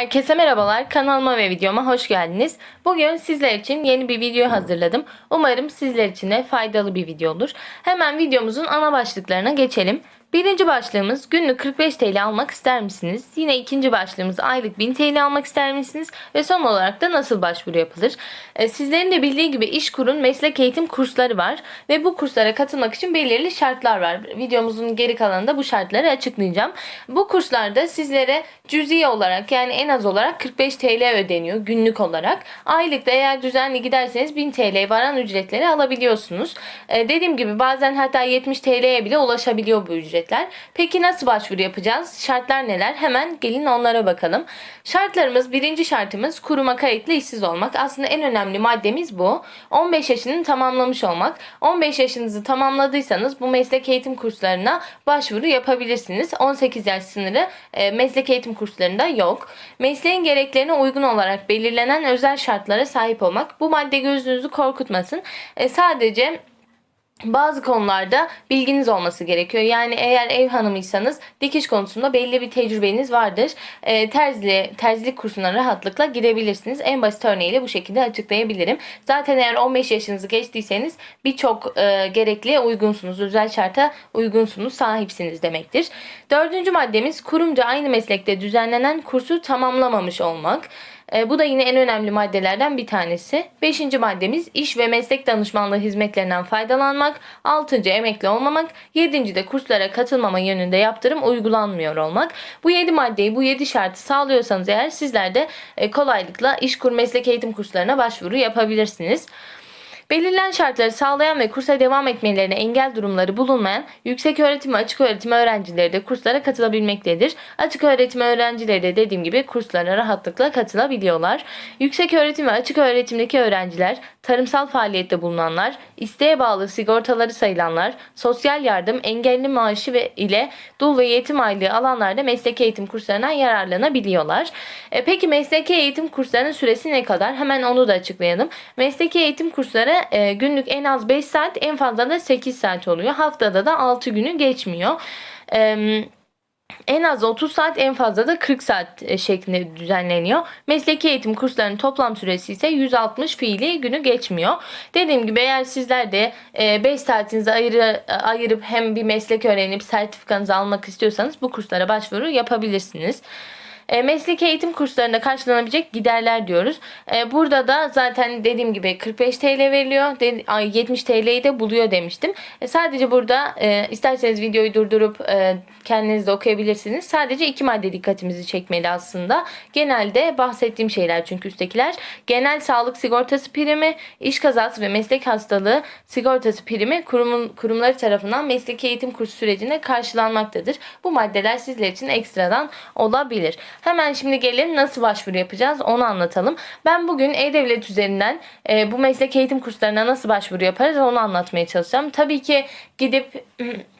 Herkese merhabalar. Kanalıma ve videoma hoş geldiniz. Bugün sizler için yeni bir video hazırladım. Umarım sizler için de faydalı bir video olur. Hemen videomuzun ana başlıklarına geçelim. Birinci başlığımız günlük 45 TL almak ister misiniz? Yine ikinci başlığımız aylık 1000 TL almak ister misiniz? Ve son olarak da nasıl başvuru yapılır? Ee, sizlerin de bildiği gibi İşkur'un meslek eğitim kursları var. Ve bu kurslara katılmak için belirli şartlar var. Videomuzun geri kalanında bu şartları açıklayacağım. Bu kurslarda sizlere cüzi olarak yani en az olarak 45 TL ödeniyor günlük olarak. Aylıkta eğer düzenli giderseniz 1000 TL varan ücretleri alabiliyorsunuz. Ee, dediğim gibi bazen hatta 70 TL'ye bile ulaşabiliyor bu ücretler. Peki nasıl başvuru yapacağız? Şartlar neler? Hemen gelin onlara bakalım. Şartlarımız birinci şartımız kuruma kayıtlı işsiz olmak. Aslında en önemli maddemiz bu. 15 yaşını tamamlamış olmak. 15 yaşınızı tamamladıysanız bu meslek eğitim kurslarına başvuru yapabilirsiniz. 18 yaş sınırı e, meslek eğitim kurslarında yok. Mesleğin gereklerine uygun olarak belirlenen özel şartlara sahip olmak. Bu madde gözünüzü korkutmasın. E, sadece bazı konularda bilginiz olması gerekiyor. Yani eğer ev hanımıysanız dikiş konusunda belli bir tecrübeniz vardır. E, terzili, terzilik kursuna rahatlıkla girebilirsiniz. En basit örneğiyle bu şekilde açıklayabilirim. Zaten eğer 15 yaşınızı geçtiyseniz birçok e, gerekliye uygunsunuz. Özel şarta uygunsunuz, sahipsiniz demektir. Dördüncü maddemiz kurumca aynı meslekte düzenlenen kursu tamamlamamış olmak. E, bu da yine en önemli maddelerden bir tanesi. Beşinci maddemiz iş ve meslek danışmanlığı hizmetlerinden faydalanmak. Altıncı emekli olmamak. Yedinci de kurslara katılmama yönünde yaptırım uygulanmıyor olmak. Bu yedi maddeyi, bu yedi şartı sağlıyorsanız eğer sizler de e, kolaylıkla işkur meslek eğitim kurslarına başvuru yapabilirsiniz. Belirlen şartları sağlayan ve kursa devam etmelerine engel durumları bulunmayan yüksek öğretim ve açık öğretim öğrencileri de kurslara katılabilmektedir. Açık öğretim öğrencileri de dediğim gibi kurslara rahatlıkla katılabiliyorlar. Yüksek öğretim ve açık öğretimdeki öğrenciler, tarımsal faaliyette bulunanlar, isteğe bağlı sigortaları sayılanlar, sosyal yardım, engelli maaşı ve ile dul ve yetim aylığı alanlarda mesleki eğitim kurslarından yararlanabiliyorlar. E, peki mesleki eğitim kurslarının süresi ne kadar? Hemen onu da açıklayalım. Mesleki eğitim kursları e, günlük en az 5 saat en fazla da 8 saat oluyor. Haftada da 6 günü geçmiyor. Eee en az 30 saat en fazla da 40 saat e, şeklinde düzenleniyor. Mesleki eğitim kurslarının toplam süresi ise 160 fiili günü geçmiyor. Dediğim gibi eğer sizler de 5 saatinizi ayırı, ayırıp hem bir meslek öğrenip sertifikanızı almak istiyorsanız bu kurslara başvuru yapabilirsiniz. E, mesleki eğitim kurslarında karşılanabilecek giderler diyoruz. E, burada da zaten dediğim gibi 45 TL veriliyor. De, ay, 70 TL'yi de buluyor demiştim. E, sadece burada e, isterseniz videoyu durdurup e, kendiniz de okuyabilirsiniz. Sadece iki madde dikkatimizi çekmeli aslında. Genelde bahsettiğim şeyler çünkü üsttekiler. Genel sağlık sigortası primi, iş kazası ve meslek hastalığı sigortası primi kurumun, kurumları tarafından mesleki eğitim kursu sürecinde karşılanmaktadır. Bu maddeler sizler için ekstradan olabilir. Hemen şimdi gelin nasıl başvuru yapacağız onu anlatalım. Ben bugün E-Devlet üzerinden e, bu meslek eğitim kurslarına nasıl başvuru yaparız onu anlatmaya çalışacağım. Tabii ki gidip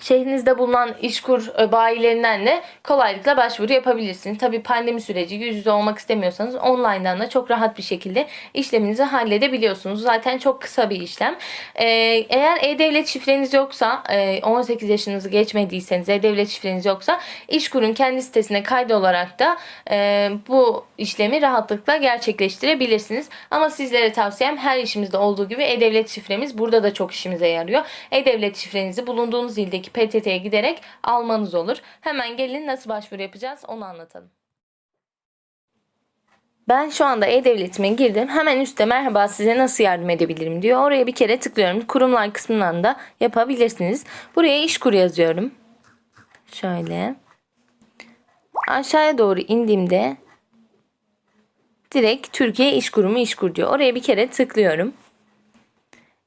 şehrinizde bulunan işkur e, bayilerinden de kolaylıkla başvuru yapabilirsiniz. Tabii pandemi süreci yüz yüze olmak istemiyorsanız online'dan da çok rahat bir şekilde işleminizi halledebiliyorsunuz. Zaten çok kısa bir işlem. Ee, eğer e-devlet şifreniz yoksa 18 yaşınızı geçmediyseniz e-devlet şifreniz yoksa işkurun kendi sitesine kaydolarak da e, bu işlemi rahatlıkla gerçekleştirebilirsiniz. Ama sizlere tavsiyem her işimizde olduğu gibi e-devlet şifremiz burada da çok işimize yarıyor. E-devlet şifrenizi bulunduğunuz ildeki PTT'ye giderek almanız olur. Hemen gelin nasıl başvuru yapacağız onu anlatalım. Ben şu anda e-devletime girdim. Hemen üstte merhaba size nasıl yardım edebilirim diyor. Oraya bir kere tıklıyorum. Kurumlar kısmından da yapabilirsiniz. Buraya işkur yazıyorum. Şöyle. Aşağıya doğru indiğimde direkt Türkiye İş Kurumu İşkur diyor. Oraya bir kere tıklıyorum.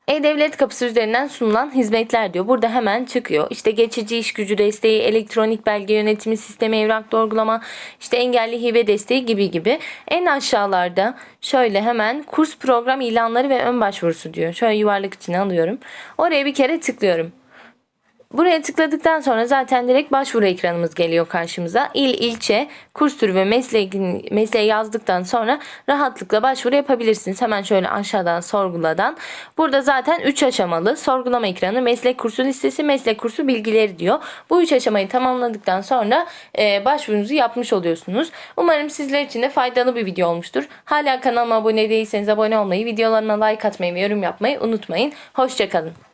E-Devlet kapısı üzerinden sunulan hizmetler diyor. Burada hemen çıkıyor. İşte geçici iş gücü desteği, elektronik belge yönetimi sistemi, evrak doğrulama, işte engelli hibe desteği gibi gibi. En aşağılarda şöyle hemen kurs program ilanları ve ön başvurusu diyor. Şöyle yuvarlak içine alıyorum. Oraya bir kere tıklıyorum. Buraya tıkladıktan sonra zaten direkt başvuru ekranımız geliyor karşımıza. İl, ilçe, kurs türü ve mesleği, mesleği yazdıktan sonra rahatlıkla başvuru yapabilirsiniz. Hemen şöyle aşağıdan sorguladan. Burada zaten 3 aşamalı sorgulama ekranı, meslek kursu listesi, meslek kursu bilgileri diyor. Bu 3 aşamayı tamamladıktan sonra e, başvurunuzu yapmış oluyorsunuz. Umarım sizler için de faydalı bir video olmuştur. Hala kanalıma abone değilseniz abone olmayı, videolarıma like atmayı ve yorum yapmayı unutmayın. Hoşçakalın.